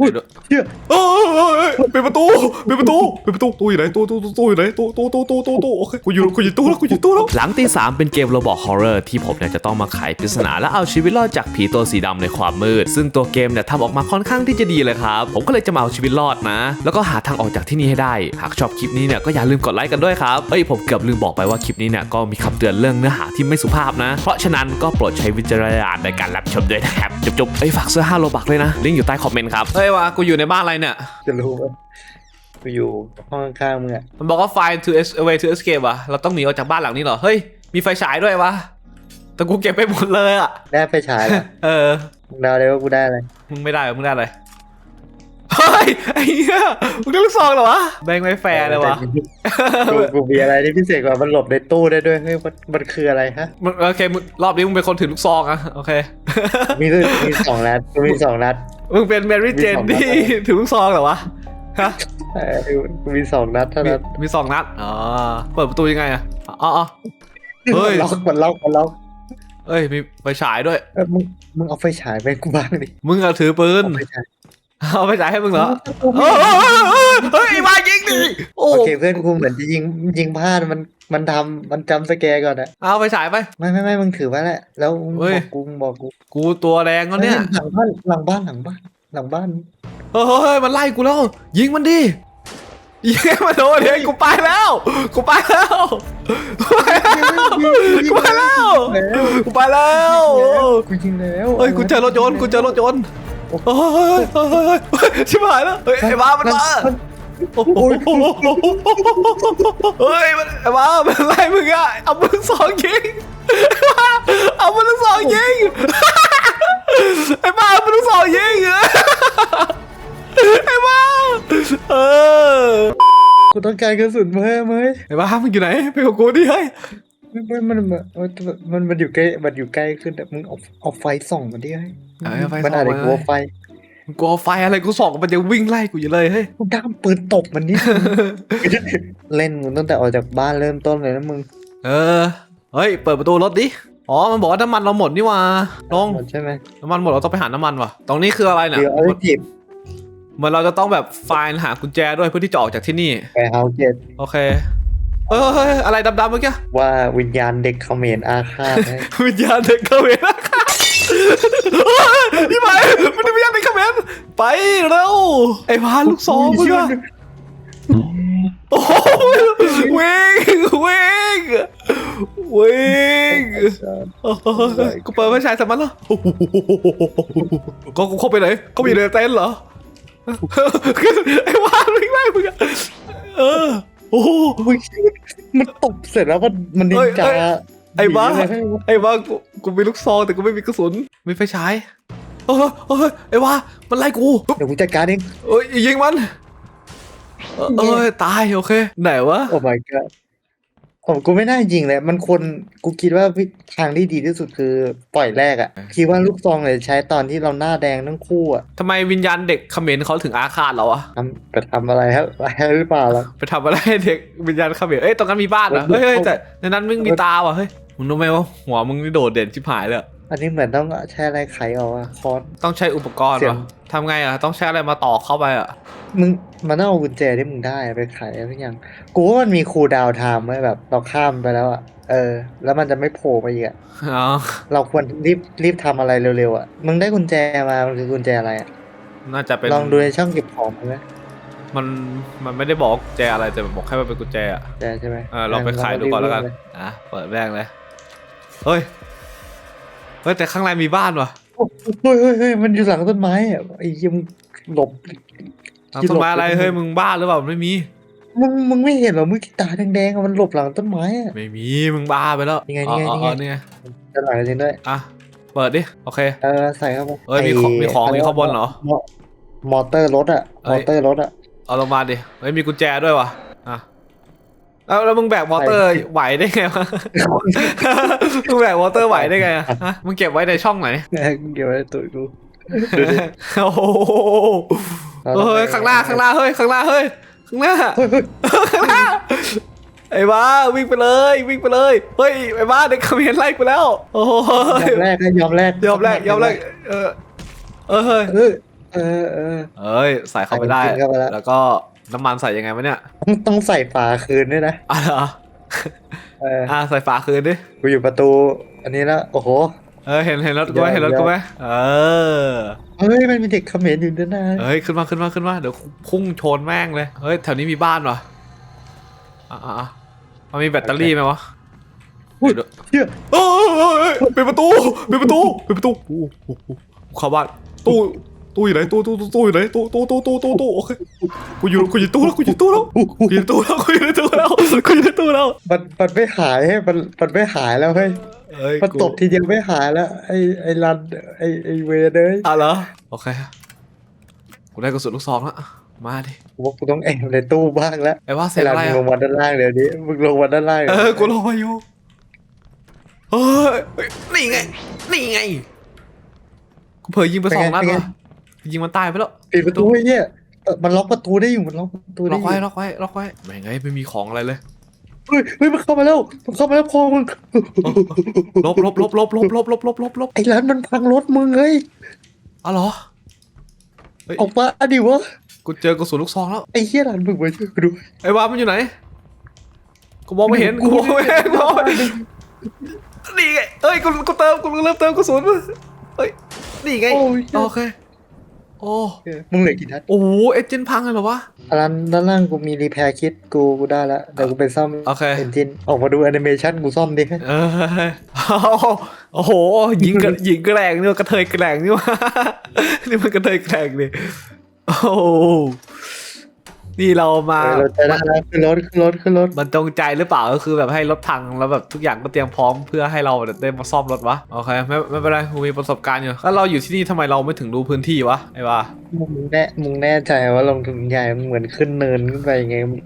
อุ้ยเชี่ยเอ้ยปิดประตูปิดประตูปิดประตูตู้อยู่ไหนตู้ตู้ตู้ตู้อยู่ไหนตู้ตู้ตู้ตู้ตู้ตู้โอเคกูอยู่กูอยู่ตู้แล้วกูอยู่ตู้แล้วหลังตีสามเป็นเกมโรบอทฮอร์เรอร์ที่ผมเนี่ยจะต้องมาไขปริศนาและเอาชีวิตรอดจากผีตัวสีดำในความมืด ซึ่งตัวเกมเนี่ยทำออกมาค่อนข้างที่จะดีเลยครับ ผมก็เลยจะมาเอาชีวิตรอดนะ แล้วก็หาทางออกจากที่นี่ให้ได้ หากชอบคลิปนี้เนี่ยก็อย่าลืมกดไลค์กันด้วยครับเอ้ยผมเกือบลืมบอกไปว่าคลิปนี้เนี่ยก็มีคำเตือนเรื่องเนื้อหาที่ไม่สุภาพนะ เพราะฉะนั้นก็โปรดใช้วิจารณญาณในการรับชมด้วยนะครับจบๆเอ้ยฝากเสื้อ5โลบักเลยนะลิงก์อยู่ใต้คอมเมนต์ครับเฮ้ยวะ กูอยู่ในบ้านอะไรเนี่ย จะรู้ว่ากูอยู่ห้องข้างๆมึงอะมันบอกว่า find to es- way to escape อะเราต้องหนีออกจากบ้านหลังนี้เหรอ เฮ้ย มีไฟฉายด้วยวะ แต่กูเก็บไปหมดเลยอะได้ไปฉายแล้วเออ มึงเดาเลยว่ากูได้อะไรมึงไม่ได้เหรอมึงได้อะไรเฮ้ย ไอ้เหี้ยมึงได้ลูกซองเหรอวะแบงไม่แฟร์เลยวะกูกูมีอะไรที่พิเศษกว่ามันหลบในตู้ได้ด้วยเฮ้ยมันมันคืออะไรฮะมึงโอเคมึงรอบนี้มึงเป็นคนถือลูกซองอะโอเคมีด้วยมีสองนัดกูมีสองนัดมึงเป็นแมรี่เจนมีสองนัดที่ถือลูกซองเหรอวะฮะเออกูมีสองนัดเท่ามีนั้นมีสองนัดอ๋อเปิดประตูยังไงอะอ๋ออ๋อเฮ้ยมันล็อกมันล็อกมันล็อกเอ้ยมีไฟฉายด้วยเออมึงมึงเอาไฟฉายไปกูบ้างดิ มึงอะถือปืน เอาไฟฉายเอาไฟฉายให้มึงเหรอเฮ้ยเฮ้ยเฮ้ยไอ้มายิงดิโอ้โอเคเพื่อนกูเหมือนจะยิงยิงพลาดมันมันทำมันจำสแกร์ก่อนอะเอาไฟฉายไป ไม่ไม่ไม่มึงถือไว้แหละแล้วมึงเฮ้บย อกกูมึงบอกกูกูตัวแดงแล้วเนี่ย หลังบ้านหลังบ้านหลังบ้านหลังบ้านเฮ้ย มันไล่กูแล้ว ยิงมันดิ ยิงให้มันโดนเฮ้ยกูไปแล้วกูไปแล้ว กูไปแล้ว กูไปแล้ว กูไปแล้ว กูยิงแล้วเฮ้ย กูเจอรถยนต์ กูเจอรถยนต์ เฮ้ยเฮ้ยเฮ้ยเฮ้ยเฮ้ยชิบหายแล้วเฮ้ยไอ้บ้ามันมาโอ้โหเฮ้ยมันไอ้บ้ามันไล่มึงอะเอามึงสองยิงเอามึงสองยิงไอ้บ้าเอามึงสองยิงไอ้บ้าเออกูต้องการกระสุนเพิ่มไหมไอ้บ้ามึงอยู่ไหนไปกับกูดิเฮ้ย มันมันมันมันมันอยู่ใกล้มันอยู่ใกล้ขึ้นแต่มึงเอาเอาไฟส่องมันดิเฮ้ยเอาไฟส่องมันอาจจะมากลัวไฟมึงกลัวไฟอะไรกูส่องมันยังวิ่งไล่กูอยู่เลยเฮ้ยกูด้ามปืนตบมันนี่เล่นมึงตั้งแต่ออกจากบ้านเริ่มต้นเลยนะมึง เออเฮ้ยเปิดประตูรถดิอ๋อ มันบอกว่าน้ำมันเราหมดนี่หว่าลงหมดใช่ไหมน้ำมันหมดเราต้องไปหาน้ำมันว่ะ ตรงนี้คืออะไรเนี่ยเดี๋ยวเอาไปจีบเหมือนเราจะต้องแบบไฟล์หากุญแจด้วยเพื่อที่จะออกจากที่นี่ไปเฮาเกตโอเค เฮ้ยเฮ้ยเฮ้ยอะไรดำๆเมื่อกี้ว่าวิญญาณเด็กเขมรอาฆาตให้วิญญาณเด็กเขมรนะครับพี่ไปมันเป็นวิญญาณเด็กเขมรไปเร็วไอ้พานลูกซองมึงอะโอ้โหวิ่งวิ่งวิ่งโอ้ยกูเปิดไฟฉายสมันแล้วโอ้โหก็กูเข้าไปไหนก็มีในเต็นท์เหรอไอ้วานวิ่งไล่มึงอะเออ โอ้โหอุ๊ยมันตบเสร็จแล้วมันมันนิเฮ้นยจาเฮ้ยไอ้บ้าหนีเลยให้วะไอ้ว่ากูกูมีลูกซองแต่กูไม่มีกระสุนมีไฟฉายเออเออไอ้ว่ามันไล่กูเดี๋ยวกูจัดการเองเอ้ยยิงมันเออเอ้ยตายโอเคไหนวะโอ้ my god ผมกูไม่น่ายิงเลย มันควรกูคิดว่าวิทางที่ดีที่สุดคือปล่อยแรกอะคิดว่าลูกซองเลยใช้ตอนที่เราหน้าแดงทั้งคู่อะทำไมวิญญาณเด็กเขมรเขาถึงอาฆาตเราอะทำไปทำอะไรครับอะไรหรือเปล่าล่ะไปทำอะไรให้เด็กวิญญาณเขมรเอ้ยตรงนั้นมีบ้านเหรอเฮ้ยเฮ้ยแต่ในนั้นมึงมีตาว่ะเฮ้ย มึงรู้ไหมว่าหัวมึงนี่โดดเด่นชิบหายเลยอะอันนี้เหมือนต้องใช้อะไรไขออกอะคอนต้องใช้อุปกรณ์เสียงวะทำไงอะต้องใช้อะไรมาต่อเข้าไปอะมึงมันต้องเอากุญแจที่มึงได้ไปไขอะไรทุกอย่างกูว่ามันมีคูลดาวน์ไทม์ไว้แบบเราข้ามไปแล้วอะเออ แล้วมันจะไม่โผล่มาอีกอะอ๋อเราควรรีบรีบทำอะไรเร็วๆอะมึงได้กุญแจมามันคือกุญแจอะไรอะน่าจะเป็นลองดูในช่องเก็บของมึงนะมันมันไม่ได้บอกกุญแจอะไรแต่มันบอกแค่ว่าเป็นกุญแจอะแจใช่ไหมเออลองไปขายดูก่อนแล้วกันอะเปิดแม่งเลย เฮ้ย เฮ้ย แต่ข้างในมีบ้านว่ะเฮ้ยเฮ้ยเฮ้ยมันอยู่หลังต้นไม้อะไอ้เหี้ยมึงหลบหลังต้นไม้อะไรเฮ้ยมึงบ้าหรือเปล่าไม่มี มึงมึงไม่เห็นเหรอมึงตาแดงๆอะมันหลบหลังต้นไม้อะไม่มีมึงบ้าไปแล้วนี่ไงอ๋อนี่ไงอ๋อนี่ไงอ๋อนี่ไงจะหลังจริงด้วยอะเปิดดิโอเคเออใส่เข้าไปเอ้ยมีของมีของไมีข้างบนเหรอมอมอเตอร์รถอะเอ้มอยเตอร์รถอะเอาลงมาดิเฮ้ยมีกุญแจด้วยว่ะอะ แล้วแล้วมึงแบกมอเตอร์ไหวได้ไงวะ มึงแบกมอเตอร์ไหวได้ไงอะฮะมึงเก็บไว้ในช่องไหนเดี๋ยวไอ้ตุ๋ยกูโอ้โหเฮ้ยข้างหน้าข้างหน้าเฮ้ยข้างหน้าเฮ้ยข้างหน้าเฮ้ยเฮ้ยข้างหน้าไอ้บ้าวิ่งไปเลยวิ่งไปเลยเฮ้ยไอ้บ้าเด็กเขมรไล่กูแล้ว โอ้ยยอมแรกนะยอมแรกยอมแรกยอมแรกเออเออเฮ้ยเออเออเออเออยใส่เข้าไปได้ใส่เข้าไปแล้วแล้วก็ น้ำมันใส่ยังไงวะเนี่ย ต้องต้องใส่ฝาคืนด้วยนะอะเหรอเอออะใส่ฝาคืนดิ กูอยู่ประตู อันนี้แล้วโอ้โห เออเห็นเห็นรถกูไหมเดี๋ยวเห็นรถกูไหมเออ เฮ้ยมันมีเด็กเขมรอยู่ด้านหน้าเฮ้ยขึ้นมาขึ้นมาขึ้นมาเดี๋ยวพุ่งชนแม่งเลย เฮ้ยแถวนี้มีบ้านวะอะอะอะมันมีแบตเตอรี่ไหมวะอุ้ยเดี๋ยวเชี่ยเอ้ยปิดประตูปิดประตูปิดประตูโอ้โหเข้าบ้านตู้ ตู้อยู่ไหนตู้ตู้ตู้ตู้อยู่ไหนตู้ตู้ตู้ตู้ตู้ตู้โอเคกูอยู่กูอยู่ตู้แล้วกูอยู่ตู้แล้วกูอยู่ตู้แล้วกูอยู่ตู้แล้วกูอยู่ตู้แล้วมันมันไม่หายให้มันมันไม่หายแล้วเฮ้ยเอ้ยมันกูตบทีเดียวไม่หายแล้วไอ้ไอ้รันไอ้ไอ้เวรเลยอะเหรอโอเคกูได้กระสุนลูกซองแล้วมาดิกูว่ากูต้องแอบในตู้บ้างแล้วไอ้ว่าเสร็ไอ้จรันอะไรมึงลอะงมาด้านล่างเดี๋ยวนี้มึงลงมาด้านล่างเออกูรออยู่เฮ้ยเฮ้ยนี่ไงนี่ไงกูเผยยิงไปสองนัดว่ะ ยิงมันตายไปแล้วปิดประตูไอ้เนี่ยเออมันล็อกประตูได้อยู่มันล็อกประตูล็ได้อกอไว้ยู่ล็อกไว้ล็อกไว้แม่งไงไม่มีของอะไรเลยเฮ้ยเฮ้ยมันเข้ามาแล้วมันเข้ามาแล้วพอมึงลบลบลบลบลบลบลบลบลบลบไอ้รันมันพังรถมึงเฮ้ยอ๋อเหรอเฮ้ยออกมาอดิวะกูเจอกระสุนลูกซองแล้วไอ้เหี้ยรันมึงมาช่วยกูดูไอ้วามันอยู่ไหนกูมองไม่เห็นกูมองไม่เห็นกูมองไม่เห็นนี่ไงเอ้ยกูกูเติมกูเริ่มเติมกระสุนเฮ้ยนี่ไงโอ้ย โอเคโอ้มึงเหลือกี่นัดโอ้โหเอเจนต์พังเลยเหรอวะรันด้านล่างกูมีรีแพร์คิดกูกูได้แล้วเดี๋ยวกูไปซ่อมโอเค เอนจินออกมาดูแอนิเมชันกูซ่อมดิเออโอ้โหยิงกระยิงแกล้งนี่มันกระเทยแกล้งนี่วะนี่มันกระเทยแกล้งนี่โอ้โห นี่เรามาเออเราจะได้แล้วขึ้นรถขึ้นรถขึ้นรถ มันจงใจหรือเปล่าก็คือแบบให้รถพังแล้วแบบทุกอย่างก็เตรียมพร้อมเพื่อให้เราได้มาซ่อมรถวะโอเคไม่ไม่เป็นไรกูมีประสบการณ์อยู่แล้วเราอยู่ที่นี่ทำไมเราไม่ถึงรู้พื้นที่วะไอ้วะมึงแน่มึงแน่ใจว่าลงทุนใหญ่มึงเหมือนขึ้นเนินขึ้นไปไงมึง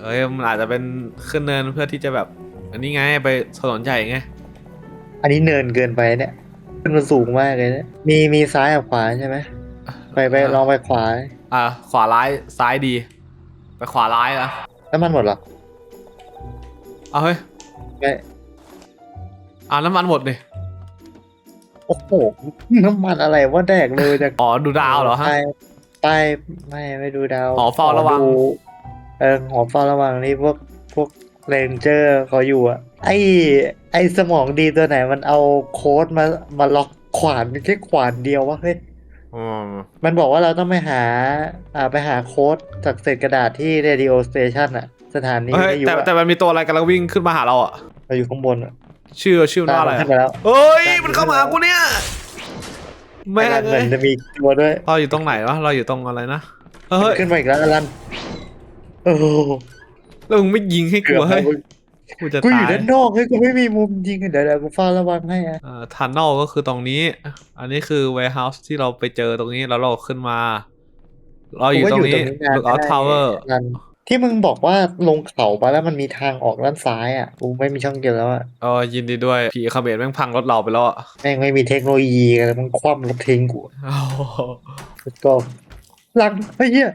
เอ้ยมันอาจจะเป็นขึ้นเนินเพื่อที่จะแบบ อันนี้ไงไปถนนใหญ่ไงอันนี้เนินเกินไปเนี่ยขึ้นมาสูงมากเลยเนี่ยมีมีซ้ายกับขวาใช่ไหมไปไปลองไปขวา อะขวาร้ายซ้ายดี ไปขวาร้ายอะน้ำมันหมดเหรอเอาเฮ้ยไม่อ่าน้ำมันหมดดิโอ้โหน้ำมันอะไรว่าแดกเลยจากอ๋อดูดาวเหรอฮะไปไปไม่ไม่ดูดาวหอเฝ้าระวัง ดูเออหอเฝ้าระวังนี่พวกพวกเรนเจอร์เขาอยู่อะไอไอสมองดีตัวไหนมันเอาโค้ดมามาล็อกขวานแค่ขวานเดียววะเฮ้ย อืมมันบอกว่าเราต้องไปหา อ่าไปหาโค้ดจากเศษกระดาษที่ Radio Station อะสถานีเฮ้ยวิทยุแต่อะแต่มันมีตัวอะไรกำลังวิ่งขึ้นมาหาเราอะ เราอยู่ข้างบนอะ ชื่อชื่อมันว่าอะไรขึ้อะนไปแล้ว เฮ้ยได้มันเข้ามาหากูเนี่ย แม่งไอ้รันเหเลมือยนจะมีตัวด้วยเราอยู่ตรงไหนวะ เราอยู่ตรงอะไรนะ เฮ้ย ขึ้นมาอีกแล้วอลันโอ้โหแล้วมึงไม่ยิงให้เกืกูอบเฮ้ย แล้ว กูจะกูอตายู่ยด้านนอกเฮ้ยกูไม่มีมุมยิงเดี๋ยวเดี๋ยวกูเฝ้าระวังให้อะเอ่อทันนลก็คือตรงนี้ อันนี้คือ warehouse ที่เราไปเจอตรงนี้แล้วเราขึ้นมา เราอยู่ตรงนี้กูว่า lookout ได้ tower รันที่มึงบอกว่าลงเขาไปแล้วมันมีทางออกด้านซ้ายอะกูไม่มีช่องเดียวแล้วอะเออยินดีด้วย ผีเขมรแม่งพังรถเราไปแล้วอะแม่งไม่มีเทคโนโลยีอะไรมึงคว่ำรถทิ้งกูโอ้โหก็ลังไอ้เหี้ย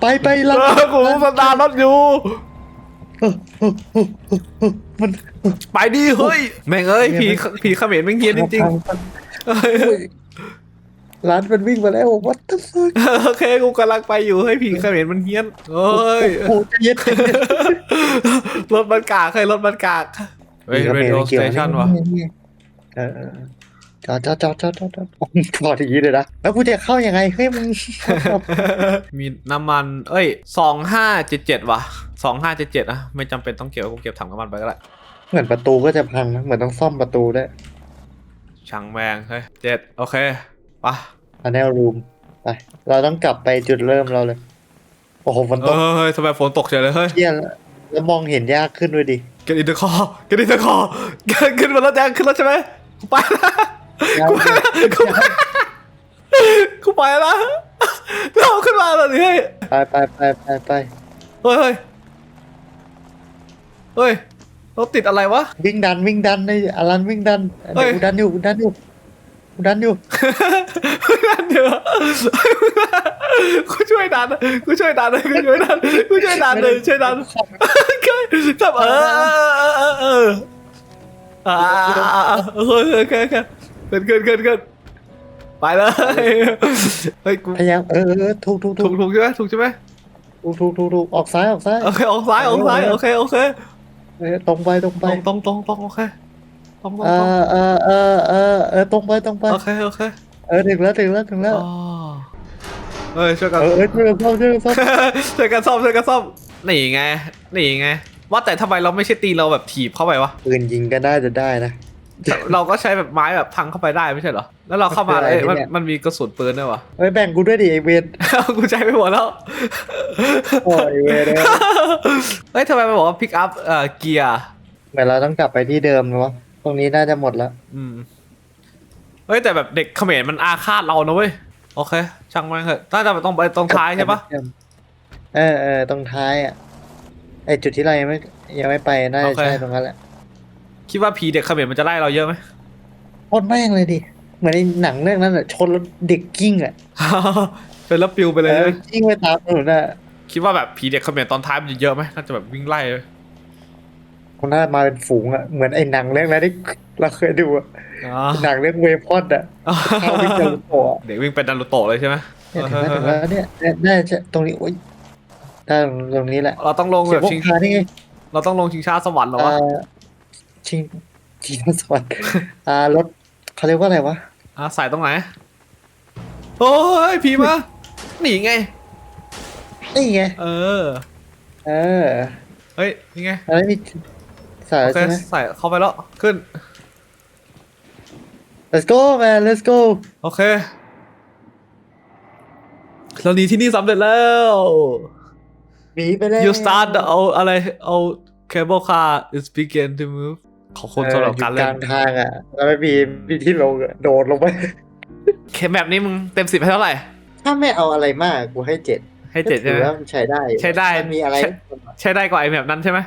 ไปไปลังเออกูสตาร์ทรถอยู่ มันไปดิเฮ้ย แม่งเอ้ยผีผีเขมรแม่งเฮี้ยนจริงๆร้านมันวิ่งมาแล้ว what the fuck โอเคกูกำลังไปอยู่เฮ้ยผีเขมรมันเฮี้ยนเฮ้ยโอ้โหใจเย็นใจเย็นรถมันกากเฮ้ยรถมันกากเฮ้ย radio station ว่ะจอดจอดจอดจอดจอดจอดอดอย่างนี้เลยนะ แล้วกูจะเข้ายังไง เฮ้ยมึงมีน้ำมัน เอ้ยสองห้าเจ็ดเจ็ดวะ สองห้าเจ็ดเจ็ดอะไม่จำเป็นต้องเก็บกูเก็บถังน้ำมันไปก็ได้เหมือนประตูก็จะพังนะเหมือนต้องซ่อมประตูด้วยช่างแมงเฮ้ยเจ็ดโอเคไปะอันแนลรูมไปเราต้องกลับไปจุดเริ่มเราเลย โอ้โหฝนตเอกอเฮ้ยทำไมฝนตกเฉยเลยเฮ้ยเที่ยแล้วแล้วมองเห็นยากขึ้นด้วยดิ get in the car get in the car ขึ้นมาแล้วแดงขึ้นแล้วใช่ไหมกูไปละยากกูไปกูไปละเราขึ้นมาแล้วนี่เฮ้ยไปไปไปไปไปเฮ้ยเฮ้ย เฮ้ยรถติดอะไรวะ วิ่งดันวิ่งดันในอลันวิ่งดันเฮ้ยเดี๋ยวกูดันอยู่กูดันอยู่กูดันอยู่ดันเถอะกูช่วยดันกูช่วยดันเลยกูช่วยดันกูช่วยดันเลยช่วยดันจับเออเออเออเอออ่าโอเคโอเคโอเคเกินเกินเกินเกินไปเลยเฮ้ยกูพยายามเออเออถูกถูกถูถูกกถูกใช่ไหมถูกใช่ไหมถูกถูกถูกถูกออกซ้ายออกซ้ายโอเคออกซ้ายออกซ้ายโอเคโอเค เออตรงไปตรงตไปรงตรงตรงตรงโอเคตรงตรงเอตรงอเออเออเออเออตรงไปตรงไป โอเคโอเคเออถึงแล้วถึงแล้วถึงแล้ว อ๋อเฮ้ยช่วยกัน เออเออช่วยกันซ่อมช่วยกันซ่อมช่วยกันซ่อมช่วยกันซ่อมนี่ไงนี่ไง ว่าแต่ทำไมเราไม่ใช่ตีเราแบบถีบเข้าไปวะปืนยิงก็ได้จะได้นะ เราก็ใช้แบบไม้แบบพังเข้าไปได้ไม่ใช่เหรอ แล้วเราเข้ามามันคืออะไรเอ้ยมันเนี่ยมันมีกระสุนปืนด้วยวะ เฮ้ยแบ่งกูด้วยดิไอเวนกูใช้ไปหมดแล้ว โอ้ยเวนเลยเฮ้ยทำไมมันบอกว่าพิกอัพเอ่อเกียร์ เหมือนเราต้องกลับไปที่เดิมนะวะตรงนี้น่าจะหมดแล้ว อืม เฮ้ยแต่แบบเด็กเขมรมันอาฆาตเรานะเว้ย โอเค ช่างมันเถอะน่าจะต้องไปตรงท้ายใช่ปะเออเออตรงท้ายอะไอจุดที่เรายังไม่ยังไม่ไปน่าจะใช่ตรงนั้นแหละ คิดว่าผีเด็กเขมรมันจะไล่เราเยอะไหม โคตรแม่งเลยดิ เหมือนในหนังเรื่องนั้นอะชนแล้วเด็กกิ้งอะเป็นแล้วปิวไปเลยเอใช่อไหมกิ้งไปตามถนนอะคิดว่าแบบผีเด็กเขมรตอนท้ายมันจะเยอะไหมน่าจะแบบวิ่งไล่เลยคนน่ามาเป็นฝูงอะเหมือนไอ้หนังเรื่องนั้นที่เราเคยดูอะอ๋อหนังเรื่องเวพอนอะเข้าวิ่งจะโผล่อะเด็กวิ่งเป็นนารูโตะเลยใช่ไหมเนี่ยถึงแล้วถึงแล้วเนี่ยเนี่ยน่าจะตรงนี้โอ้ยได้ตรงนี้แหละเราต้องลงเสีแบยบพวกชิงพานี่ไงเราต้องลงชิงช้าสวรรค์เหรอเอ่วะอ ชิงชิงสวรรค์อ่ารถเขาเรียกว่าอะไรวะอะใส่ตรงไหน โอ้ยผีมาหนีไง นี่ไงเออ เออเฮ้ยนี่ไงอะไรนี่สายโอเคใช่ไหม ใส่เข้าไปแล้ว ขึ้น let's go man let's go โอเคเราหนีที่นี่สำเร็จแล้ว หนีไปเลย you start เอาอะไรเอา cable car is begin to move ขอบคุณสำหรับการอเล่ยู่นกลางทางอะแล้วไม่มีมีที่ลงอะโดดลงไปเคแบบนี้มึงเต็มสิบให้เท่าไหร่ ถ้าไม่เอาอะไรมากกูให้เจ็ดให้เจ็ดก็ใช่ถืไหมอว่ามันใช้ได้อยู่ใช้ได้มันมีอะไรใช้ใช้ได้กว่าไอแบบนั้นใช่ไหม